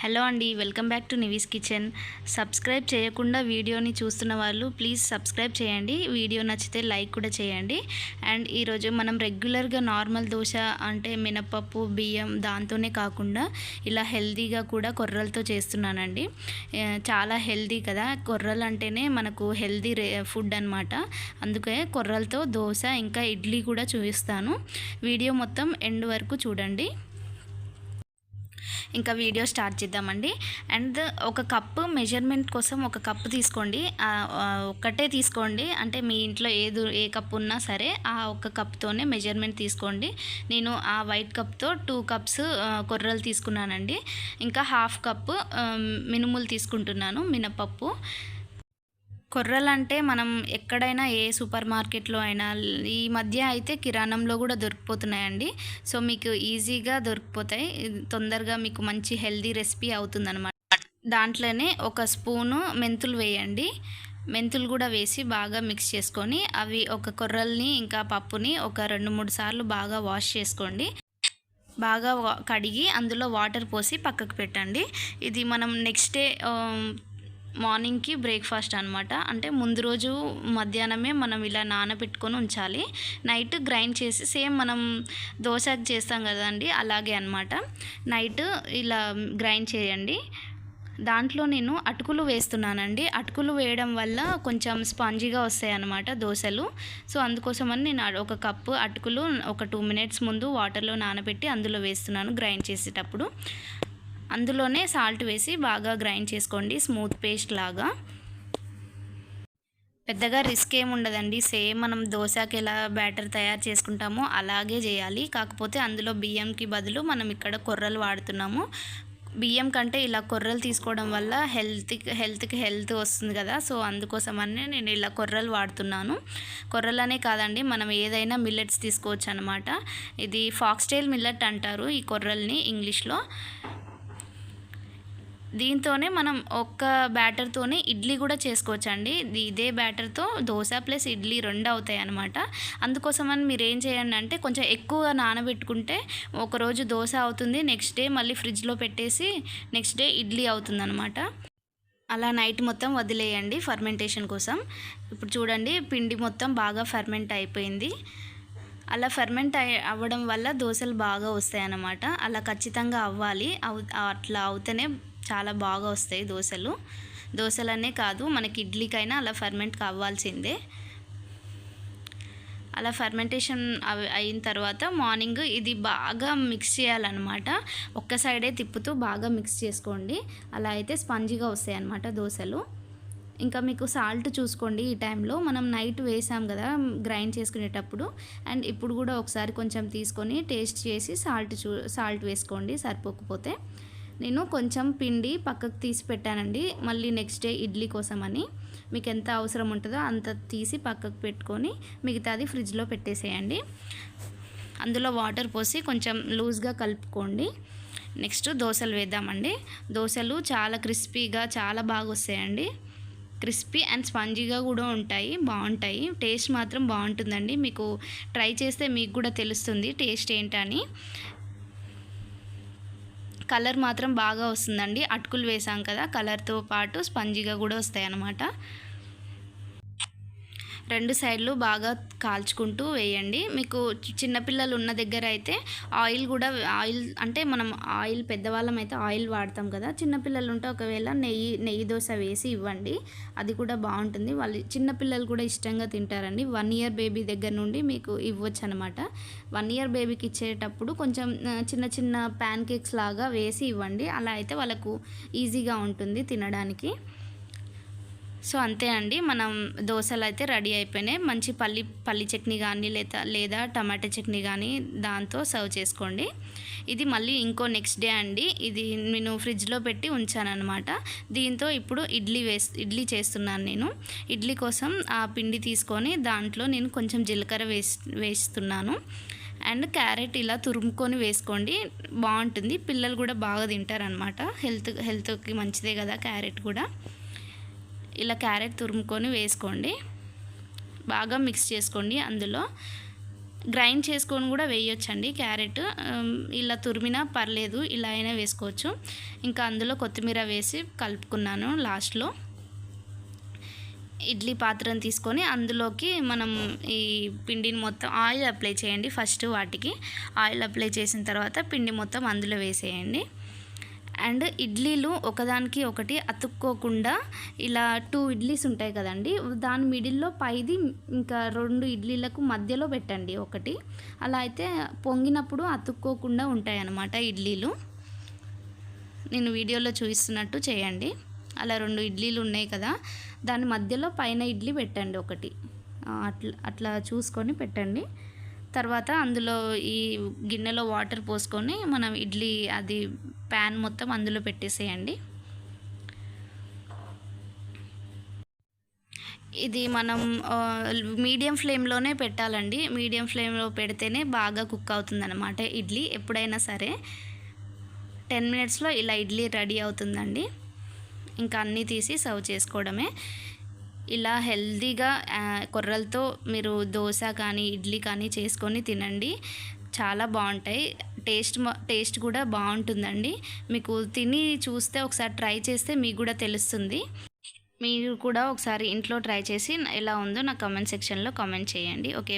Hello అండి welcome back to Nivi's kitchen. Subscribe చేయకుండా వీడియోని చూస్తున్న వాళ్ళు ప్లీజ్ సబ్స్క్రైబ్ చేయండి. వీడియో నచ్చితే లైక్ కూడా చేయండి. అండ్ ఈరోజు మనం రెగ్యులర్గా నార్మల్ దోశ అంటే మినపప్పు బియ్యం దాంతోనే కాకుండా ఇలా హెల్తీగా కూడా కొర్రలతో చేస్తున్నానండి. చాలా హెల్తీ కదా. కొర్రలు అంటేనే మనకు హెల్తీ ఫుడ్ అనమాట అందుకే కొర్రలతో దోశ ఇంకా ఇడ్లీ కూడా చూపిస్తాను. వీడియో మొత్తం ఎండ్ వరకు చూడండి. ఇంకా వీడియో స్టార్ట్ చేద్దామండి. అండ్ ఒక కప్పు మెజర్మెంట్ కోసం ఒక కప్పు తీసుకోండి. ఒక్కటే తీసుకోండి. అంటే మీ ఇంట్లో ఏది ఏ కప్పు ఉన్నా సరే ఆ ఒక్క కప్తోనే మెజర్మెంట్ తీసుకోండి. నేను ఆ వైట్ కప్తో టూ కప్స్ కొర్రలు తీసుకున్నానండి. ఇంకా హాఫ్ కప్పు మినుములు తీసుకుంటున్నాను మినపప్పు. కొర్రలు అంటే మనం ఎక్కడైనా ఏ సూపర్ మార్కెట్లో అయినా ఈ మధ్య అయితే కిరాణంలో కూడా దొరికిపోతున్నాయండి. సో మీకు ఈజీగా దొరికిపోతాయి. తొందరగా మీకు మంచి హెల్దీ రెసిపీ అవుతుందన్నమాట. దాంట్లోనే ఒక స్పూను మెంతులు వేయండి. మెంతులు కూడా వేసి బాగా మిక్స్ చేసుకొని అవి ఒక కొర్రల్ని ఇంకా పప్పుని ఒక రెండు మూడు సార్లు బాగా వాష్ చేసుకోండి. బాగా కడిగి అందులో వాటర్ పోసి పక్కకు పెట్టండి. ఇది మనం నెక్స్ట్ డే మార్నింగ్కి బ్రేక్ఫాస్ట్ అనమాట అంటే ముందు రోజు మధ్యాహ్నమే మనం ఇలా నానబెట్టుకొని ఉంచాలి. నైట్ గ్రైండ్ చేసి సేమ్ మనం దోశకి చేస్తాం కదండి అలాగే అనమాట నైట్ ఇలా గ్రైండ్ చేయండి. దాంట్లో నేను అటుకులు వేస్తున్నానండి. అటుకులు వేయడం వల్ల కొంచెం స్పాంజీగా వస్తాయి అన్నమాట దోశలు. సో అందుకోసమని నేను ఒక కప్పు అటుకులు ఒక టూ మినిట్స్ ముందు వాటర్లో నానబెట్టి అందులో వేస్తున్నాను గ్రైండ్ చేసేటప్పుడు. అందులోనే సాల్ట్ వేసి బాగా గ్రైండ్ చేసుకోండి స్మూత్ పేస్ట్ లాగా. పెద్దగా రిస్క్ ఏమి ఉండదండి. సేమ్ మనం దోశకి ఎలా బ్యాటర్ తయారు చేసుకుంటామో అలాగే చేయాలి. కాకపోతే అందులో బియ్యంకి బదులు మనం ఇక్కడ కొర్రలు వాడుతున్నాము. బియ్యం కంటే ఇలా కొర్రలు తీసుకోవడం వల్ల హెల్త్కి హెల్త్కి హెల్త్ వస్తుంది కదా. సో అందుకోసమని నేను ఇలా కొర్రలు వాడుతున్నాను. కొర్రలనే కాదండి మనం ఏదైనా మిల్లెట్స్ తీసుకోవచ్చు అనమాట ఇది ఫాక్స్టైల్ మిల్లెట్ అంటారు ఈ కొర్రల్ని ఇంగ్లీష్లో. దీంతోనే మనం ఒక్క బ్యాటర్తోనే ఇడ్లీ కూడా చేసుకోవచ్చు అండి ఇదే బ్యాటర్తో దోశ ప్లస్ ఇడ్లీ రెండు అవుతాయి అనమాట అందుకోసమని మీరు ఏం చేయండి అంటే కొంచెం ఎక్కువ నానబెట్టుకుంటే ఒకరోజు దోశ అవుతుంది నెక్స్ట్ డే మళ్ళీ ఫ్రిడ్జ్లో పెట్టేసి నెక్స్ట్ డే ఇడ్లీ అవుతుంది అనమాట అలా నైట్ మొత్తం వదిలేయండి ఫర్మెంటేషన్ కోసం. ఇప్పుడు చూడండి పిండి మొత్తం బాగా ఫర్మెంట్ అయిపోయింది. అలా ఫర్మెంట్ అవ్వడం వల్ల దోశలు బాగా వస్తాయి అన్నమాట అలా ఖచ్చితంగా అవ్వాలి. అవు అట్లా అవుతేనే చాలా బాగా వస్తాయి దోశలు. దోశలనే కాదు మనకి ఇడ్లీకైనా అలా ఫర్మెంట్ కావాల్సిందే. అలా ఫర్మెంటేషన్ అవి అయిన తర్వాత మార్నింగ్ ఇది బాగా మిక్స్ చేయాలన్నమాట. ఒక్క సైడే తిప్పుతూ బాగా మిక్స్ చేసుకోండి. అలా అయితే స్పంజిగా వస్తాయి అన్నమాట దోశలు. ఇంకా మీకు సాల్ట్ చూసుకోండి ఈ టైంలో మనం నైట్ వేసాం కదా గ్రైండ్ చేసుకునేటప్పుడు. అండ్ ఇప్పుడు కూడా ఒకసారి కొంచెం తీసుకొని టేస్ట్ చేసి సాల్ట్ చూ సాల్ట్ వేసుకోండి సరిపోకపోతే. నేను కొంచెం పిండి పక్కకు తీసి పెట్టానండి. మళ్ళీ నెక్స్ట్ డే ఇడ్లీ కోసమని. మీకు ఎంత అవసరం ఉంటుందో అంత తీసి పక్కకు పెట్టుకొని మిగతాది ఫ్రిడ్జ్లో పెట్టేసేయండి. అందులో వాటర్ పోసి కొంచెం లూజ్గా కలుపుకోండి. నెక్స్ట్ దోశలు వేద్దామండి. దోశలు చాలా క్రిస్పీగా చాలా బాగా వస్తాయండి. క్రిస్పీ అండ్ స్పంజీగా కూడా ఉంటాయి బాగుంటాయి. టేస్ట్ మాత్రం బాగుంటుందండి. మీకు ట్రై చేస్తే మీకు కూడా తెలుస్తుంది టేస్ట్ ఏంటని. కలర్ మాత్రం బాగా వస్తుందండి. అటుకులు వేసాం కదా కలర్తో పాటు స్పంజీగా కూడా వస్తాయి అన్నమాట రెండు సైడ్లు బాగా కాల్చుకుంటూ వేయండి. మీకు చిన్నపిల్లలు ఉన్న దగ్గర అయితే ఆయిల్ కూడా ఆయిల్ అంటే మనం ఆయిల్ పెద్దవాళ్ళం అయితే ఆయిల్ వాడతాం కదా. చిన్నపిల్లలు ఉంటే ఒకవేళ నెయ్యి నెయ్యి దోశ వేసి ఇవ్వండి. అది కూడా బాగుంటుంది. వాళ్ళు చిన్నపిల్లలు కూడా ఇష్టంగా తింటారండి. వన్ ఇయర్ బేబీ దగ్గర నుండి మీకు ఇవ్వచ్చు అనమాట వన్ ఇయర్ బేబీకి ఇచ్చేటప్పుడు కొంచెం చిన్న చిన్న ప్యాన్ కేక్స్ లాగా వేసి ఇవ్వండి. అలా అయితే వాళ్ళకు ఈజీగా ఉంటుంది తినడానికి. సో అంతే అండి మనం దోశలు అయితే రెడీ అయిపోయినాయి. మంచి పల్లి పల్లి చట్నీ కానీ లేదా లేదా టమాటా చట్నీ కానీ దాంతో సర్వ్ చేసుకోండి. ఇది మళ్ళీ ఇంకో నెక్స్ట్ డే అండి. ఇది నేను ఫ్రిడ్జ్లో పెట్టి ఉంచానన్నమాట. దీంతో ఇప్పుడు ఇడ్లీ వేస్ ఇడ్లీ చేస్తున్నాను నేను. ఇడ్లీ కోసం ఆ పిండి తీసుకొని దాంట్లో నేను కొంచెం జీలకర్ర వేస్ వేస్తున్నాను. అండ్ క్యారెట్ ఇలా తురుముకొని వేసుకోండి. బాగుంటుంది. పిల్లలు కూడా బాగా తింటారనమాట హెల్త్ హెల్త్కి మంచిదే కదా క్యారెట్ కూడా. ఇలా క్యారెట్ తురుముకొని వేసుకోండి. బాగా మిక్స్ చేసుకోండి అందులో. గ్రైండ్ చేసుకొని కూడా వేయొచ్చండి క్యారెట్. ఇలా తురిమినా పర్లేదు ఇలా అయినా వేసుకోవచ్చు. ఇంకా అందులో కొత్తిమీర వేసి కలుపుకున్నాను లాస్ట్లో. ఇడ్లీ పాత్రను తీసుకొని అందులోకి మనం ఈ పిండిని మొత్తం ఆయిల్ అప్లై చేయండి ఫస్ట్ వాటికి. ఆయిల్ అప్లై చేసిన తర్వాత పిండి మొత్తం అందులో వేసేయండి. అండ్ ఇడ్లీలు ఒకదానికి ఒకటి అతుక్కోకుండా ఇలా టూ ఇడ్లీస్ ఉంటాయి కదండి. దాని మిడిల్లో పైది ఇంకా రెండు ఇడ్లీలకు మధ్యలో పెట్టండి ఒకటి. అలా అయితే పొంగినప్పుడు అతుక్కోకుండా ఉంటాయి అన్నమాట ఇడ్లీలు. నేను వీడియోలో చూపిస్తున్నట్టు చేయండి. అలా రెండు ఇడ్లీలు ఉన్నాయి కదా దాని మధ్యలో పైన ఇడ్లీ పెట్టండి ఒకటి. అట్లా అట్లా చూసుకొని పెట్టండి. తర్వాత అందులో ఈ గిన్నెలో వాటర్ పోసుకొని మనం ఇడ్లీ అది ప్యాన్ మొత్తం అందులో పెట్టేసేయండి. ఇది మనం మీడియం ఫ్లేమ్లోనే పెట్టాలండి. మీడియం ఫ్లేమ్లో పెడితేనే బాగా కుక్ అవుతుందన్నమాట ఇడ్లీ ఎప్పుడైనా సరే. టెన్ మినిట్స్లో ఇలా ఇడ్లీ రెడీ అవుతుందండి. ఇంకా అన్నీ తీసి సర్వ్ చేసుకోవడమే. ఇలా హెల్తీగా కొర్రలతో మీరు దోశ కానీ ఇడ్లీ కానీ చేసుకొని తినండి. చాలా బాగుంటాయి. టేస్ట్ టేస్ట్ కూడా బాగుంటుందండి. మీకు తిని చూస్తే ఒకసారి ట్రై చేస్తే మీకు కూడా తెలుస్తుంది. మీరు కూడా ఒకసారి ఇంట్లో ట్రై చేసి ఎలా ఉందో నా కమెంట్ సెక్షన్లో కామెంట్ చేయండి. ఓకే.